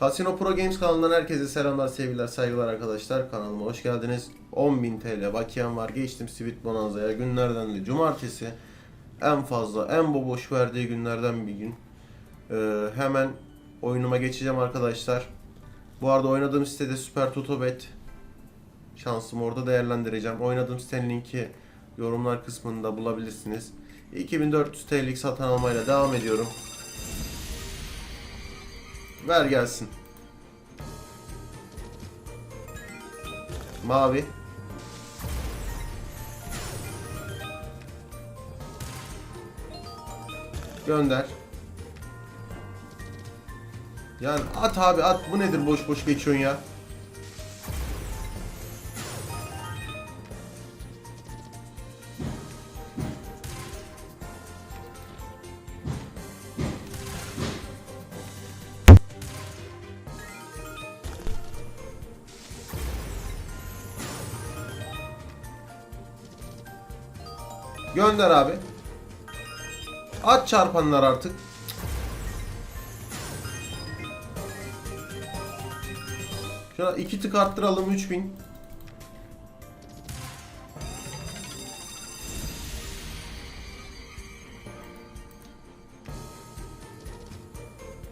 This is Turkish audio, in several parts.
Casino Pro Games kanalından herkese selamlar, sevgiler, saygılar arkadaşlar. Kanalıma hoş geldiniz. 10.000 TL bakiyem var. Geçtim Sweet Bonanza'ya. Günlerden de cumartesi. En fazla, en boboş verdiği günlerden bir gün. Ee, hemen oyunuma geçeceğim arkadaşlar. Bu arada oynadığım sitede Super Totobet. Şansımı orada değerlendireceğim. Oynadığım sitenin linki yorumlar kısmında bulabilirsiniz. 2400 TL'lik satın almayla devam ediyorum. Ver gelsin. Mavi. Gönder. Yani at abi at. Bu nedir boş boş geçiyorsun ya? Gönder abi. At çarpanlar artık. Şuna iki tık arttıralım 3000.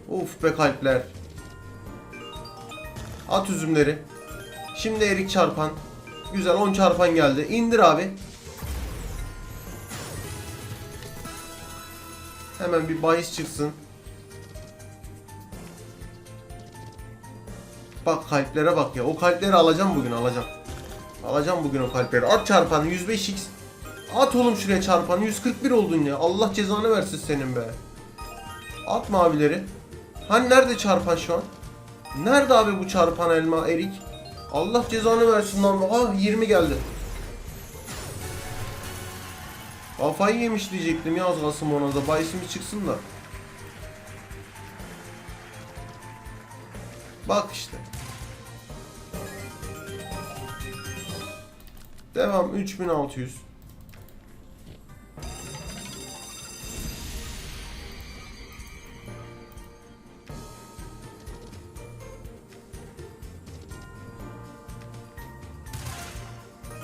Uf be kalpler. At üzümleri. Şimdi erik çarpan. Güzel 10 çarpan geldi. İndir abi. Hemen bir bahis çıksın. Bak kalplere bak ya. O kalpleri alacağım bugün alacağım. Alacağım bugün o kalpleri. At çarpanı 105x. At oğlum şuraya çarpanı. 141 oldun ya. Allah cezanı versin senin be. At mavileri. Hani nerede çarpan şu an? Nerede abi bu çarpan elma erik? Allah cezanı versin lan. Ah 20 geldi. Kafayı yemiş diyecektim ya az kalsın ona da. Bahisimi çıksın da. Bak işte. Devam 3600.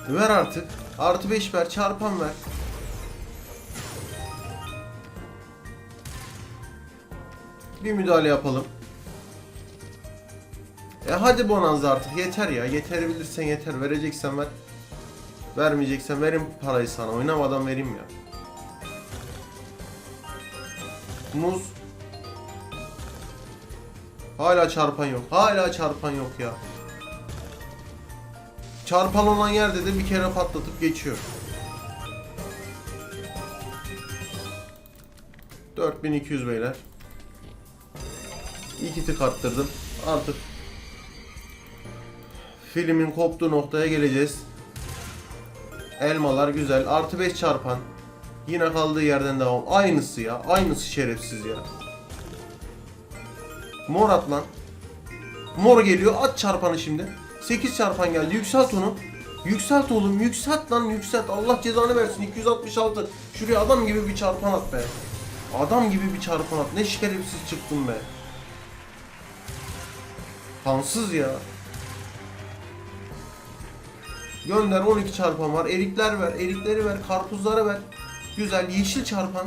Ver artık. Artı 5 ver. Çarpan ver. Bir müdahale yapalım. E hadi Bonanza artık yeter ya. Yeterebilirsen yeter. Vereceksen ver. Vermeyeceksen verin parayı sana. Oynamadan vereyim ya. Muz. Hala çarpan yok. Hala çarpan yok ya. Çarpan olan yerde de bir kere patlatıp geçiyor. 4200 beyler. İki tık arttırdım. Artık filmin koptuğu noktaya geleceğiz. Elmalar güzel. Artı 5 çarpan. Yine kaldığı yerden devam. Aynısı ya. Aynısı şerefsiz ya. Mor at lan. Mor geliyor. At çarpanı şimdi. 8 çarpan geldi. Yükselt onu. Yükselt oğlum. Yükselt lan. Yükselt. Allah cezanı versin. 266. Şuraya adam gibi bir çarpan at be. Adam gibi bir çarpan at. Ne şerefsiz çıktın be. Kansız ya. Gönder 12 çarpan var. Erikler ver. Erikleri ver. Karpuzları ver. Güzel. Yeşil çarpan.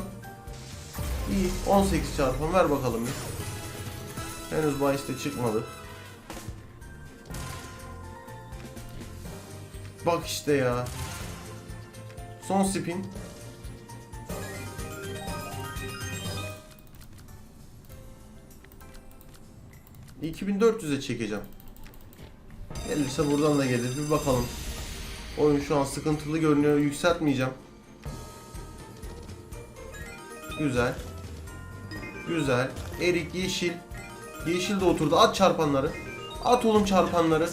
İyi. 18 çarpan. Ver bakalım bir. Henüz bahiste çıkmadı. Bak işte ya. Son spin. ...2400'e çekeceğim. Gelirse buradan da gelir. Bir bakalım. Oyun şu an sıkıntılı görünüyor. Yükseltmeyeceğim. Güzel. Güzel. Erik yeşil. Yeşil de oturdu. At çarpanları. At oğlum çarpanları.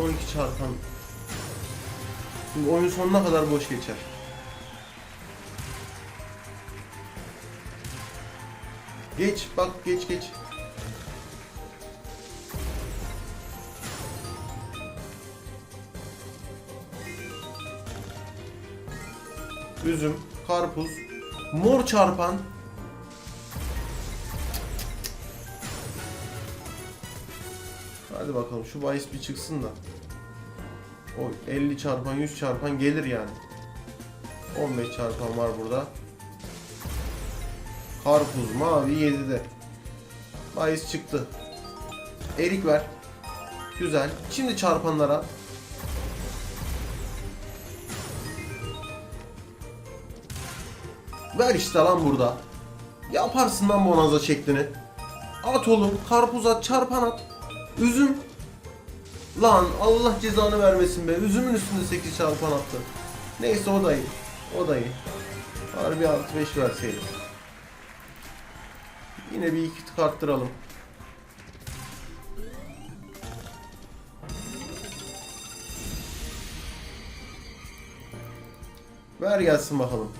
12 çarpan. Şimdi oyun sonuna kadar boş geçer. Geç bak geç geç. Üzüm, karpuz, mor çarpan. Hadi bakalım şu bahis bir çıksın da. O 50 çarpan 100 çarpan gelir yani. 15 çarpan var burada. Karpuz mavi 7'de. Bahis çıktı. Erik ver. Güzel. Şimdi çarpanlara. Ver işte lan burada. Yaparsın lan bonaza şeklini. At oğlum. Karpuz at. Çarpan at. Üzüm. Lan Allah cezanı vermesin be. Üzümün üstünde 8 çarpan attı. Neyse o da iyi. O da iyi. Harbi artı 5 verseydim. Yine bir iki tık arttıralım. Ver gelsin bakalım.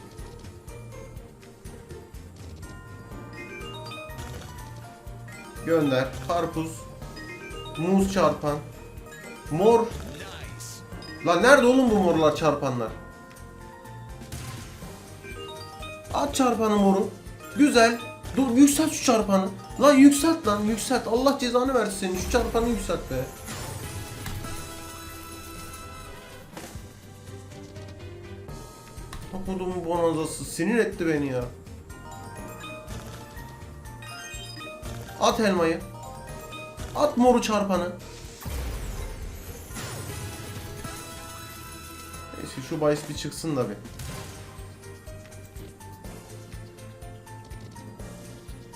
Gönder. Karpuz. Muz çarpan. Mor. Lan nerede oğlum bu morlar çarpanlar? At çarpanı moru. Güzel. Dur yükselt şu çarpanı. Lan yükselt lan yükselt. Allah cezanı versin. Şu çarpanı yükselt be. Okudumun bonanzası sinir etti beni ya. At elmayı. At moru çarpanı. Neyse şu bahis bir çıksın da bir.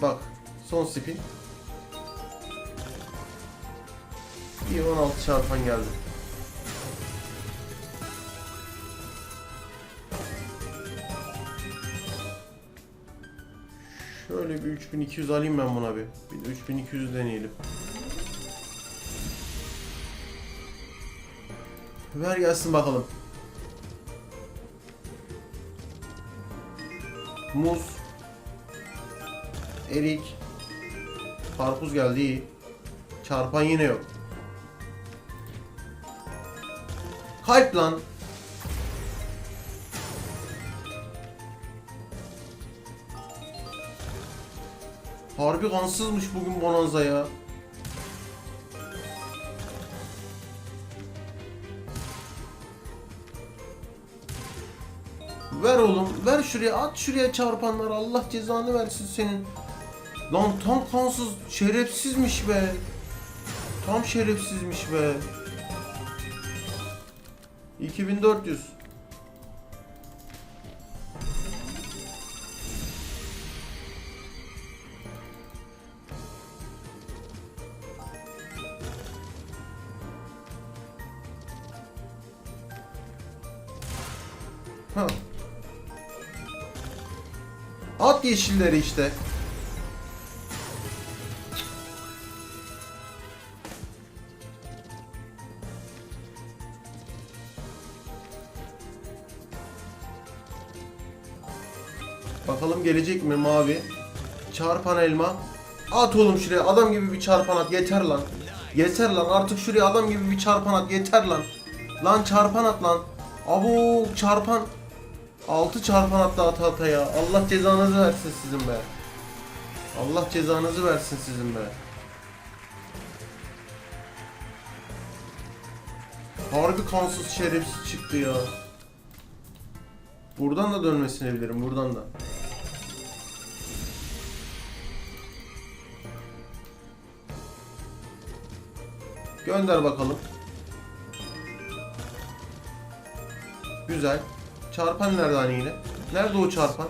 Bak son spin. Bir 16 çarpan geldi. Şöyle bir 3200 alayım ben buna bir. Bir de 3200 deneyelim. Ver gelsin bakalım. Muz. Erik. Karpuz geldi iyi. Çarpan yine yok. Kalp lan. Harbi kansızmış bugün Bonanza ya. Ver oğlum, ver şuraya, at şuraya çarpanları. Allah cezanı versin senin. Lan tam kansız, şerefsizmiş be. Tam şerefsizmiş be. 2400. Ha. At yeşilleri işte. Bakalım gelecek mi mavi? Çarpan elma. At oğlum şuraya adam gibi bir çarpan at yeter lan. Yeter lan artık şuraya adam gibi bir çarpan at yeter lan. Lan çarpan at lan. Abu çarpan. 6 çarpan attı ata ata ya. Allah cezanızı versin sizin be. Allah cezanızı versin sizin be. Harbi kansız şerefsiz çıktı ya. Buradan da dönmesini bilirim buradan da. Gönder bakalım. Güzel. Çarpan nerede hani yine? Nerede o çarpan?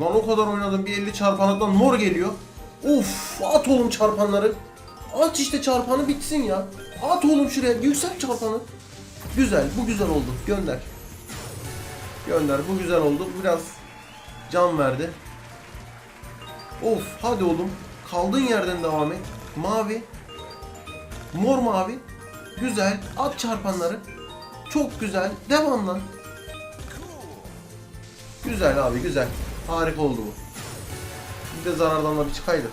Lan o kadar oynadım bir 50 çarpanlıktan mor geliyor. Uf at oğlum çarpanları. At işte çarpanı bitsin ya. At oğlum şuraya yükselt çarpanı. Güzel bu güzel oldu gönder. Gönder bu güzel oldu biraz can verdi. Of hadi oğlum. Kaldığın yerden devam et. Mavi. Mor mavi. Güzel. At çarpanları. Çok güzel. Devam lan. Güzel abi güzel. Harika oldu bu. Bir de zarardan da bir çıkaydık.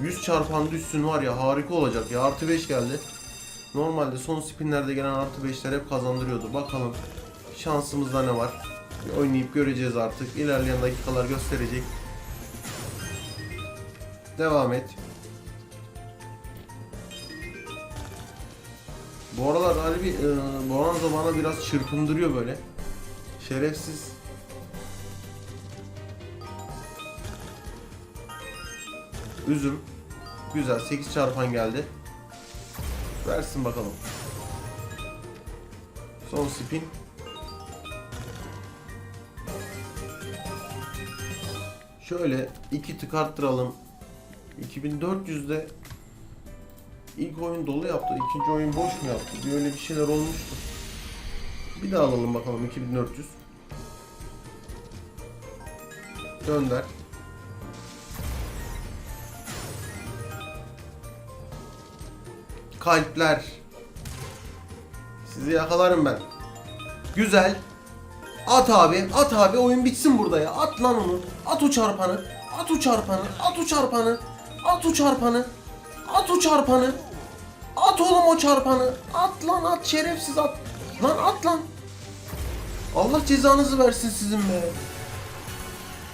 100 çarpan düşsün var ya harika olacak ya. Artı 5 geldi. Normalde son spinlerde gelen artı 5'ler hep kazandırıyordu. Bakalım şansımızda ne var. Bir oynayıp göreceğiz artık. İlerleyen dakikalar gösterecek. Devam et. Bu aralar harbi e, Bonanza bana biraz çırpındırıyor böyle. Şerefsiz. Üzüm. Güzel. 8 çarpan geldi. Versin bakalım. Son spin. Şöyle iki tık arttıralım. 2400'de ilk oyun dolu yaptı. ikinci oyun boş mu yaptı? Bir öyle bir şeyler olmuştu. Bir daha alalım bakalım 2400. Gönder. Kalpler. Sizi yakalarım ben. Güzel. At abi, at abi oyun bitsin burada ya. At lan onu. At o çarpanı. At o çarpanı. At o çarpanı. At o çarpanı. At o çarpanı. At oğlum o çarpanı. At lan at şerefsiz at. Lan at lan. Allah cezanızı versin sizin be.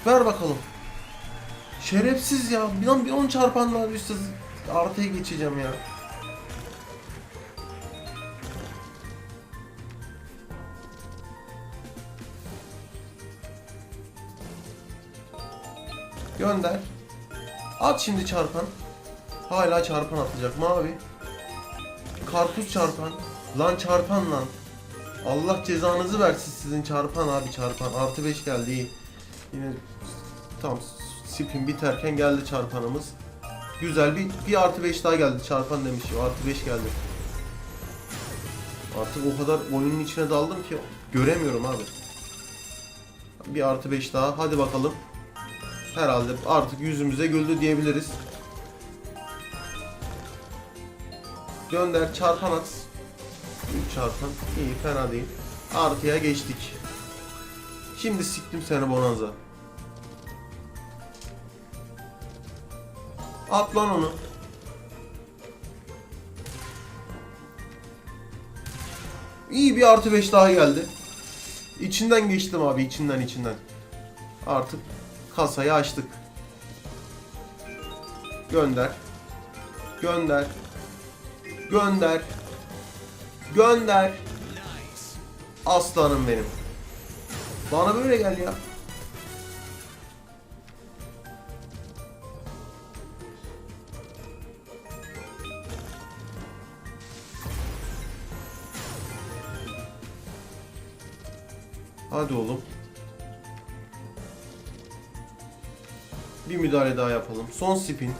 Ver bakalım. Şerefsiz ya. Bir an bir 10 çarpan daha düşse artıya geçeceğim ya. Gönder. At şimdi çarpan. Hala çarpan atacak. Mavi. Karpuz çarpan. Lan çarpan lan. Allah cezanızı versin sizin çarpan abi çarpan. Artı 5 geldi iyi. Yine tam spin biterken geldi çarpanımız. Güzel bir, bir artı 5 daha geldi çarpan demiş. Artı 5 geldi. Artık o kadar oyunun içine daldım ki göremiyorum abi. Bir artı 5 daha. Hadi bakalım. Herhalde artık yüzümüze güldü diyebiliriz. Gönder çarpan at. 3 çarpan. İyi fena değil. Artıya geçtik. Şimdi siktim seni Bonanza. At lan onu. İyi bir artı 5 daha geldi. İçinden geçtim abi içinden içinden. Artık kasayı açtık. Gönder. Gönder. Gönder. Gönder. Aslanım benim. Bana böyle gel ya. Hadi oğlum. Bir müdahale daha yapalım. Son spin.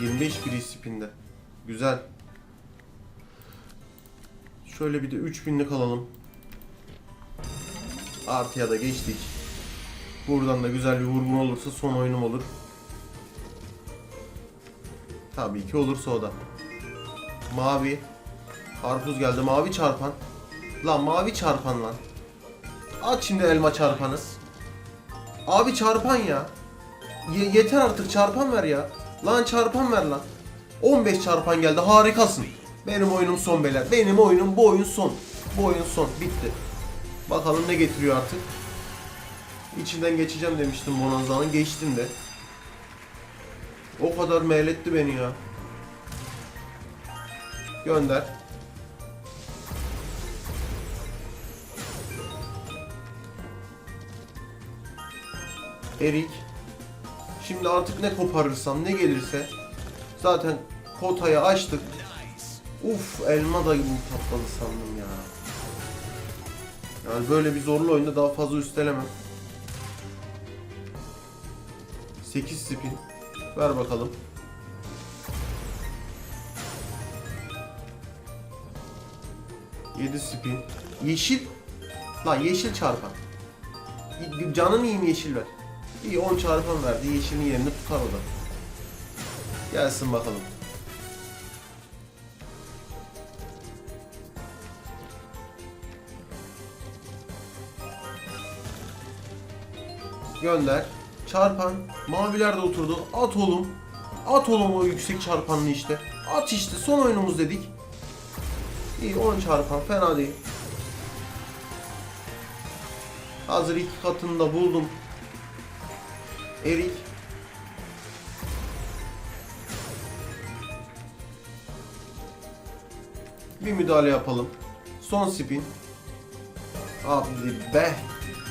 25 free spinde. Güzel. Şöyle bir de 3000'lik alalım. Artıya da geçtik. Buradan da güzel bir vurgun olursa son oyunum olur. Tabii ki olursa o da. Mavi. Karpuz geldi. Mavi çarpan. Lan mavi çarpan lan. At şimdi elma çarpanız. Abi çarpan ya. Ye- yeter artık çarpan ver ya. Lan çarpan ver lan. 15 çarpan geldi harikasın. Benim oyunum son beyler. Benim oyunum bu oyun son. Bu oyun son. Bitti. Bakalım ne getiriyor artık. İçinden geçeceğim demiştim Bonanza'nın. Geçtim de. O kadar meyletti beni ya. Gönder. Erik. Şimdi artık ne koparırsam ne gelirse zaten kotayı açtık. Uf elma da gibi patladı sandım ya. Yani böyle bir zorlu oyunda daha fazla üstelemem. 8 spin. Ver bakalım. Yedi spin. Yeşil. Lan yeşil çarpan. Canın iyiyim yeşil ver. İyi 10 çarpan verdi. Yeşilin yerini tutar o da. Gelsin bakalım. Gönder. Çarpan. Maviler de oturdu. At oğlum. At oğlum o yüksek çarpanlı işte. At işte son oyunumuz dedik. İyi 10 çarpan fena değil. Hazır iki katını da buldum. Erik. Bir müdahale yapalım. Son spin. Abi be.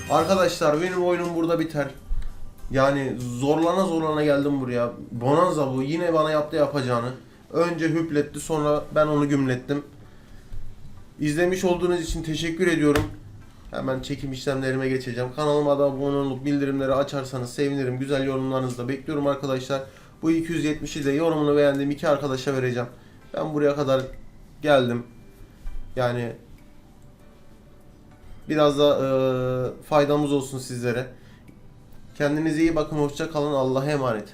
Arkadaşlar benim oyunum burada biter. Yani zorlana zorlana geldim buraya. Bonanza bu. Yine bana yaptı yapacağını. Önce hüpletti sonra ben onu gümlettim. İzlemiş olduğunuz için teşekkür ediyorum. Hemen çekim işlemlerime geçeceğim. Kanalıma da abone olup bildirimleri açarsanız sevinirim. Güzel yorumlarınızı da bekliyorum arkadaşlar. Bu 270'i de yorumunu beğendiğim iki arkadaşa vereceğim. Ben buraya kadar geldim. Yani biraz da eee, faydamız olsun sizlere. Kendinize iyi bakın. Hoşça kalın. Allah'a emanet.